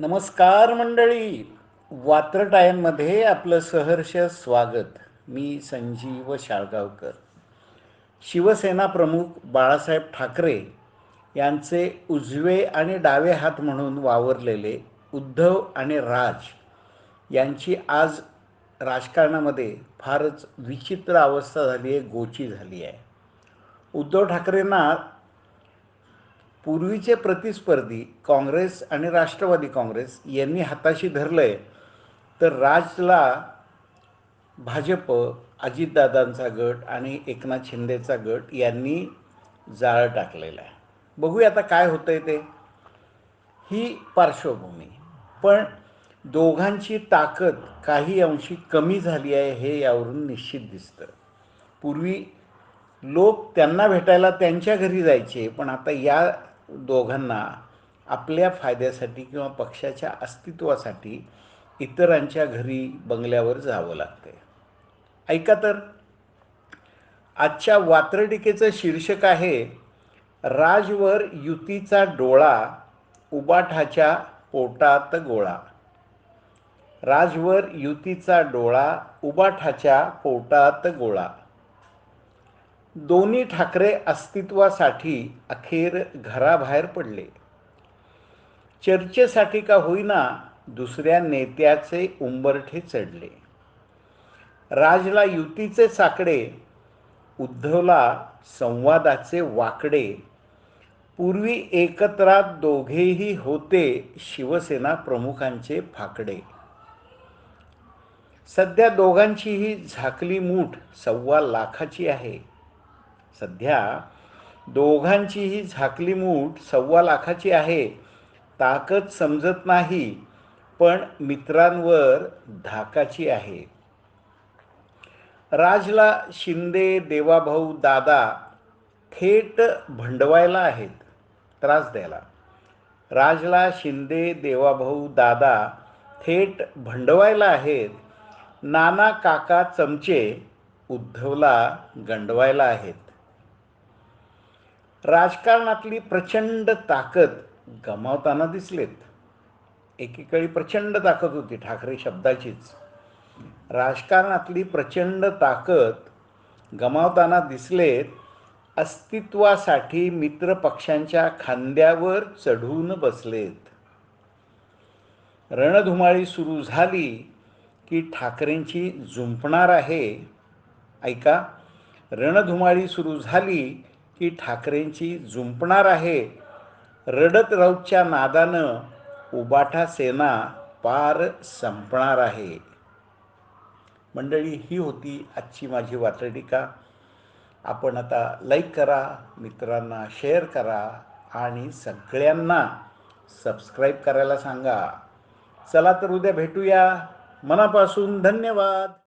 नमस्कार मंडळी. वात्रटायांमध्ये आपलं सहर्ष स्वागत. मी संजीव शाळगावकर. शिवसेना प्रमुख बाळासाहेब ठाकरे यांचे उजवे आणि डावे हात म्हणून वावरलेले उद्धव आणि राज यांची आज राजकारणामध्ये फारच विचित्र अवस्था झाली आहे गोची झाली आहे. उद्धव ठाकरेंना पूर्वीचे प्रतिस्पर्धी काँग्रेस आणि राष्ट्रवादी काँग्रेस यांनी हाताशी धरलंय तर राजला भाजप अजितदादांचा गट आणि एकनाथ शिंदेचा गट यांनी जाळं टाकलेलं आहे. बघूया आता काय होतंय ते. ही पार्श्वभूमी. पण दोघांची ताकद काही अंशी कमी झाली आहे हे यावरून निश्चित दिसतं. पूर्वी लोक त्यांना भेटायला त्यांच्या घरी जायचे पण आता या दोघांना आपल्या फायद्यासाठी किंवा पक्षाच्या अस्तित्वासाठी इतरांच्या घरी बंगल्यावर जावं लागते ऐका तर. आजच्या वात्रटिकेचं शीर्षक आहे राजवर युतीचा डोळा उबाठाच्या पोटात गोळा. राजवर युतीचा डोळा उबाठाच्या पोटात गोळा. दोन्ही ठाकरे अस्तित्वासाठी अखेर घराबाहेर पडले. चर्चेसाठी का होईना दुसऱ्या नेत्याचे उंबरठे चढले. राजला युतीचे साकडे उद्धवला संवादाचे वाकडे पूर्वी एकत्रात दोघेही होते शिवसेना प्रमुखांचे फाकडे. सध्या दोघांचीही झाकली मूठ सव्वा लाखाची आहे. सध्या दोघांचीही झाकली मूठ सव्वा लाखाची आहे. ताकद समजत नाही पण मित्रांवर धाकाची आहे. राजला शिंदे देवाभाऊ दादा थेट भंडवायला आहेत. त्रास द्यायला. राजला शिंदे देवाभाऊ दादा थेट भंडवायला आहेत. नाना काका चमचे उद्धवला गंडवायला आहेत. राजकारणातली प्रचंड ताकद गमावताना दिसलेत. एकीकडे प्रचंड ताकद होती ठाकरे शब्दाचीच. राजकारणातली प्रचंड ताकद गमावताना दिसलेत अस्तित्वासाठी मित्र पक्षांच्या खांद्यावर चढून बसलेत. रणधुमाळी सुरू झाली की ठाकरेंची झुंपणार आहे. ऐका रणधुमाळी सुरू झाली की ठाकरेंची झुंपणार आहे. रडत राऊतच्या नादानं उबाठा सेना पार संपणार आहे. मंडळी ही होती आजची माझी वात्रटिका. आपण आता लाईक करा मित्रांना शेअर करा आणि सगळ्यांना सबस्क्राईब करायला सांगा. चला तर उद्या भेटूया. मनापासून धन्यवाद.